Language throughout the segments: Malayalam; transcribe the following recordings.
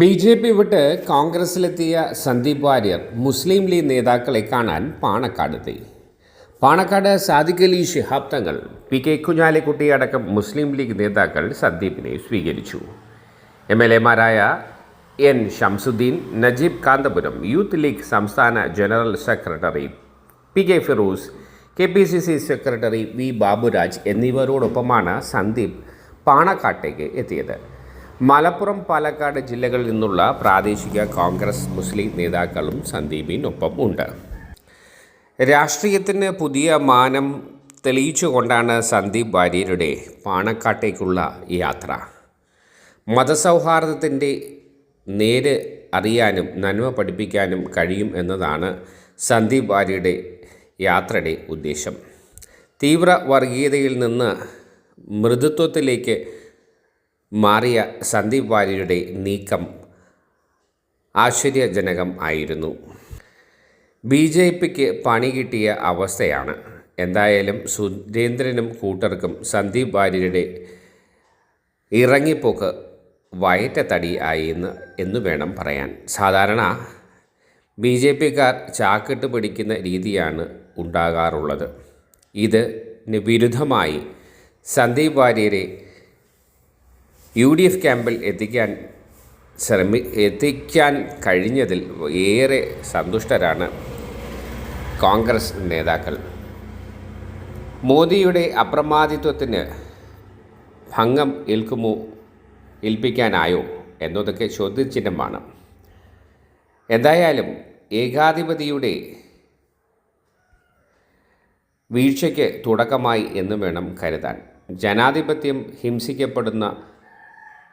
ബി ജെ പി വിട്ട് കോൺഗ്രസിലെത്തിയ സന്ദീപ് വാര്യർ മുസ്ലിം ലീഗ് നേതാക്കളെ കാണാൻ പാണക്കാടെത്തി പാണക്കാട് സാദിഖ് അലി ശിഹാബ് തങ്ങൾ പി കെ കുഞ്ഞാലിക്കുട്ടി അടക്കം മുസ്ലിം ലീഗ് നേതാക്കൾ സന്ദീപിനെ സ്വീകരിച്ചു. M L എമാരായ N Shamsuddin Najeeb Kanthapuram Youth League സംസ്ഥാന general secretary P K Firoz K P C C secretary V Baburaj എന്നിവരോടൊപ്പമാണ് Sandeep പാണക്കാട്ടേക്ക് എത്തിയത്. മലപ്പുറം പാലക്കാട് ജില്ലകളിൽ നിന്നുള്ള പ്രാദേശിക കോൺഗ്രസ് മുസ്ലിം നേതാക്കളും സന്ദീപിനൊപ്പം ഉണ്ട്. രാഷ്ട്രീയത്തിന് പുതിയ മാനം തെളിയിച്ചുകൊണ്ടാണ് സന്ദീപ് വാര്യരുടെ പാണക്കാട്ടേക്കുള്ള യാത്ര. മതസൗഹാർദ്ദത്തിന്റെ നേര് അറിയാനും നന്മ പഠിപ്പിക്കാനും കഴിയും എന്നതാണ് സന്ദീപ് വാര്യയുടെ യാത്രയുടെ ഉദ്ദേശം. തീവ്ര വർഗീയതയിൽ നിന്ന് മൃദുത്വത്തിലേക്ക് മാറിയ സന്ദീപ് വാര്യരുടെ നീക്കം ആശ്ചര്യജനകം ആയിരുന്നു. ബി ജെ പിക്ക് പണി കിട്ടിയ അവസ്ഥയാണ്. എന്തായാലും സുരേന്ദ്രനും കൂട്ടർക്കും സന്ദീപ് വാര്യരുടെ ഇറങ്ങിപ്പോക്ക് വയറ്റത്തടി ആയി എന്ന് എന്ന് വേണം പറയാൻ. സാധാരണ ബി ജെ പിക്കാർ ചാക്കിട്ട് പിടിക്കുന്ന രീതിയാണ് ഉണ്ടാകാറുള്ളത്. ഇതിന് വിരുദ്ധമായി സന്ദീപ് വാര്യരെ യു ഡി എഫ് ക്യാമ്പിൽ എത്തിക്കാൻ ശ്രമി എത്തിക്കാൻ കഴിഞ്ഞതിൽ ഏറെ സന്തുഷ്ടരാണ് കോൺഗ്രസ് നേതാക്കൾ. മോദിയുടെ അപ്രമാദിത്വത്തിന് ഭംഗം ഏൽക്കുമോ ഏൽപ്പിക്കാനായോ എന്നതൊക്കെ ചോദ്യചിഹ്നമാണ്. എന്തായാലും ഏകാധിപതിയുടെ വീഴ്ചയ്ക്ക് തുടക്കമായി എന്ന് വേണം കരുതാൻ. ജനാധിപത്യം ഹിംസിക്കപ്പെടുന്ന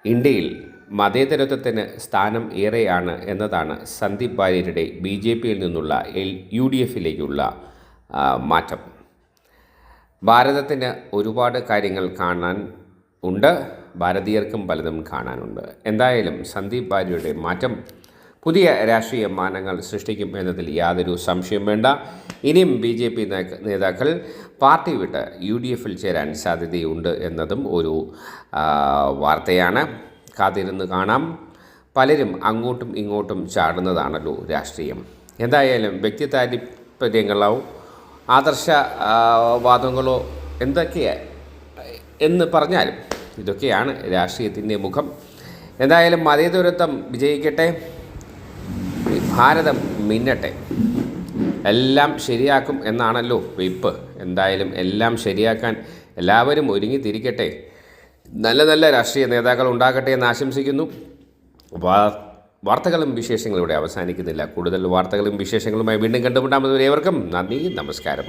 ഇന്ത്യയിൽ മതേതരത്വത്തിന് സ്ഥാനം ഏറെയാണ് എന്നതാണ് സന്ദീപ് വാര്യരുടെ ബി ജെ പിയിൽ നിന്നുള്ള എൽ യു ഡി എഫിലേക്കുള്ള മാറ്റം. ഭാരതത്തിന് ഒരുപാട് കാര്യങ്ങൾ കാണാൻ ഉണ്ട് ഭാരതീയർക്കും പലതും കാണാനുണ്ട്. എന്തായാലും സന്ദീപ് വാര്യരുടെ മാറ്റം പുതിയ രാഷ്ട്രീയ മാനങ്ങൾ സൃഷ്ടിക്കും എന്നതിൽ യാതൊരു സംശയം വേണ്ട. ഇനിയും ബി ജെ പി നേതാക്കൾ പാർട്ടി വിട്ട് യു ഡി എഫിൽ ചേരാൻ സാധ്യതയുണ്ട് എന്നതും ഒരു വാർത്തയാണ്. കാത്തിരുന്ന് കാണാം. പലരും അങ്ങോട്ടും ഇങ്ങോട്ടും ചാടുന്നതാണല്ലോ രാഷ്ട്രീയം. എന്തായാലും വ്യക്തി താല്പര്യങ്ങളോ ആദർശ വാദങ്ങളോ എന്തൊക്കെയാ എന്ന് പറഞ്ഞാലും ഇതൊക്കെയാണ് രാഷ്ട്രീയത്തിന്റെ മുഖം. എന്തായാലും മതേതരത്വം വിജയിക്കട്ടെ. ഭാരതം മിന്നട്ടെ. എല്ലാം ശരിയാക്കും എന്നാണല്ലോ വെയ്പ്പ് എന്തായാലും എല്ലാം ശരിയാക്കാൻ എല്ലാവരും ഒരുങ്ങി തിരിക്കട്ടെ നല്ല നല്ല രാഷ്ട്രീയ നേതാക്കൾ ഉണ്ടാകട്ടെ എന്ന് ആശംസിക്കുന്നു. വാർത്തകളും വിശേഷങ്ങളും ഇവിടെ അവസാനിക്കുന്നില്ല. കൂടുതൽ വാർത്തകളും വിശേഷങ്ങളുമായി വീണ്ടും കണ്ടുമുട്ടാമെന്നവരേവർക്കും നന്ദി നമസ്കാരം.